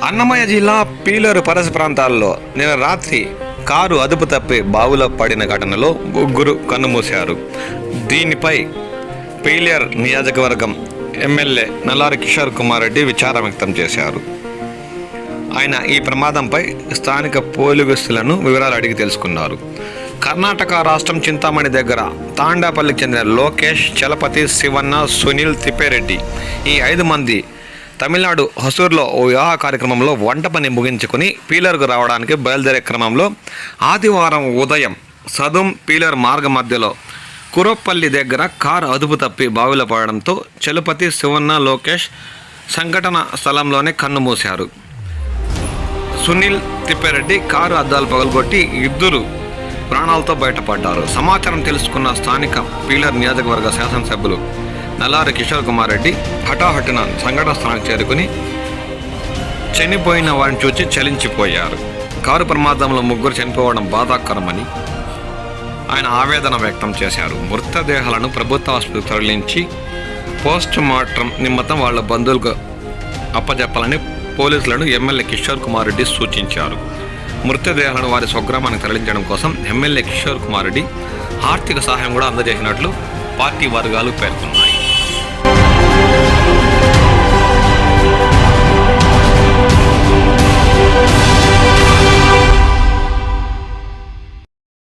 అన్నమయ్య జిల్లా పీలేరు పరస ప్రాంతాల్లో నిన్న రాత్రి కారు అదుపు తప్పి బావులో పడిన ఘటనలో ముగ్గురు కన్నుమూశారు. దీనిపై పీలేరు నియోజకవర్గం ఎమ్మెల్యే నల్లారి కిషోర్ కుమార్ రెడ్డి విచారం వ్యక్తం చేశారు. ఆయన ఈ ప్రమాదంపై స్థానిక పోలీసులను వివరాలు అడిగి తెలుసుకున్నారు. కర్ణాటక రాష్ట్రం చింతామణి దగ్గర తాండాపల్లికి చెందిన లోకేష్ చలపతి శివన్న సునీల్ తిప్పేరెడ్డి ఈ ఐదు మంది తమిళనాడు హసూర్లో ఓ వివాహ కార్యక్రమంలో వంట పని ముగించుకుని పీలర్కు రావడానికి బయలుదేరే క్రమంలో ఆదివారం ఉదయం సదుం పీలర్ మార్గ మధ్యలో కురప్పల్లి దగ్గర కారు అదుపు తప్పి బావిలో పడడంతో చలుపతి శివన్న లోకేష్ సంఘటన స్థలంలోనే కన్నుమూశారు సునీల్ తిప్పారెడ్డి కారు అద్దాలు పగలగొట్టి ఇద్దరు ప్రాణాలతో బయటపడ్డారు. సమాచారం తెలుసుకున్న స్థానిక పీలర్ నియోజకవర్గ శాసనసభ్యులు నల్లారి కిషోర్ కుమార్ రెడ్డి హఠాహుటిన సంఘటన స్థలానికి చేరుకుని చనిపోయిన వారిని చూసి చలించిపోయారు. కారు ప్రమాదంలో ముగ్గురు చనిపోవడం బాధాకరమని ఆయన ఆవేదన వ్యక్తం చేశారు. మృతదేహాలను ప్రభుత్వ ఆసుపత్రికి తరలించి పోస్ట్ మార్టం నిమిత్తం వాళ్ళ బంధువులకు అప్పజెప్పాలని పోలీసులను ఎమ్మెల్యే కిషోర్ కుమార్ రెడ్డి సూచించారు. మృతదేహాలను వారి స్వగ్రామానికి తరలించడం కోసం ఎమ్మెల్యే కిషోర్ కుమార్ రెడ్డి ఆర్థిక సహాయం కూడా అందజేసినట్లు పార్టీ వర్గాలు పేర్కొన్నారు